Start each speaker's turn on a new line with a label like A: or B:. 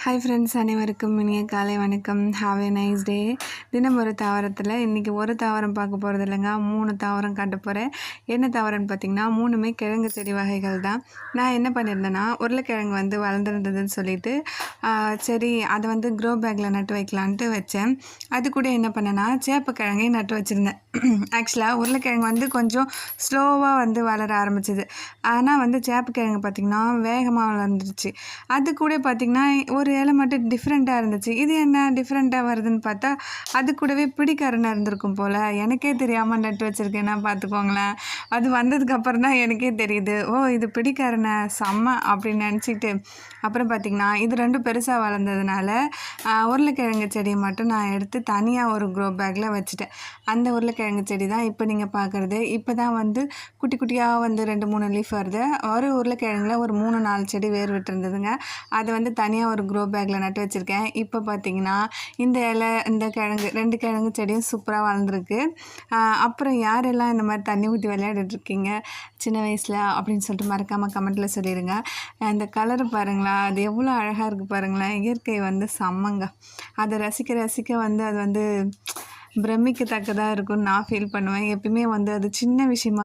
A: Hi friends அனைவருக்கும் இனிய காலை வணக்கம். ஹாவ் ஏ நைஸ் டே தினம் ஒரு தாவரத்தில் இன்றைக்கி ஒரு தாவரம் பார்க்க போகிறது இல்லைங்க. மூணு தாவரம் காட்ட போகிறேன் என்ன தாவரம்னு பார்த்தீங்கன்னா மூணுமே கிழங்கு செடி வகைகள் தான். நான் என்ன பண்ணியிருந்தேன்னா உருளைக்கிழங்கு வந்து வளர்ந்துருந்ததுன்னு சொல்லிட்டு சரி அதை வந்து க்ரோ பேக்கில் நட்டு வைக்கலான்ட்டு வச்சேன். அது கூட என்ன பண்ணேன்னா சேப்பக்கிழங்கையும் நட்டு வச்சுருந்தேன். ஆக்சுவலாக உருளைக்கிழங்கு வந்து கொஞ்சம் ஸ்லோவாக வந்து வளர ஆரம்பிச்சது. ஆனால் வந்து சேப்பக்கிழங்கு பார்த்திங்கன்னா வேகமாக வளர்ந்துருச்சு. அது கூட பார்த்திங்கன்னா ஒரு இலை மட்டும் டிஃப்ரெண்ட்டாக இருந்துச்சு. இது என்ன டிஃப்ரெண்ட்டாக வருதுன்னு பார்த்தா அது கூடவே பிடிக்காரனாக இருந்திருக்கும் போல். எனக்கே தெரியாமல் நட்டு வச்சுருக்கேன்னா பார்த்துக்கோங்களேன். அது வந்ததுக்கப்புறம் தான் எனக்கே தெரியுது. ஓ இது பிடிக்காரனை செம்ம அப்படின்னு நினச்சிட்டு அப்புறம் பார்த்திங்கன்னா இது ரெண்டும் பெருசாக வளர்ந்ததுனால உருளைக்கிழங்கு செடியை மட்டும் நான் எடுத்து தனியாக ஒரு க்ரோ பேக்கில் வச்சுட்டேன். அந்த உருளைக்கிழங்கு செடி தான் இப்போ நீங்கள் பார்க்குறது. இப்போ தான் வந்து குட்டி குட்டியாக வந்து ரெண்டு மூணு லீஃப் வருது. ஒரு உருளைக்கிழங்குல ஒரு மூணு நாலு செடி வேர் விட்டுருந்ததுங்க. அது வந்து தனியாக ஒரு க்ரோ பேக்கில் நட்டு வச்சுருக்கேன். இப்போ பார்த்தீங்கன்னா இந்த இலை இந்த கிழங்கு ரெண்டு கிழங்கு செடியும் சூப்பராக வளர்ந்துருக்கு. அப்புறம் யாரெல்லாம் இந்த மாதிரி தண்ணி ஊற்றி விளையாடிட்டு இருக்கீங்க சின்ன வயசில் அப்படின்னு சொல்லிட்டு மறக்காமல் கமெண்ட்டில் சொல்லிடுங்க அந்த கலர் பாருங்களா அது எவ்வளோ அழகாக இருக்குது பாருங்களேன். இயற்கை வந்து செம்மங்க. அதை ரசிக்க ரசிக்க வந்து அது வந்து பிரமிக்கத்தக்கதாக இருக்கும்னு நான் ஃபீல் பண்ணுவேன். எப்பயுமே வந்து அது சின்ன விஷயமா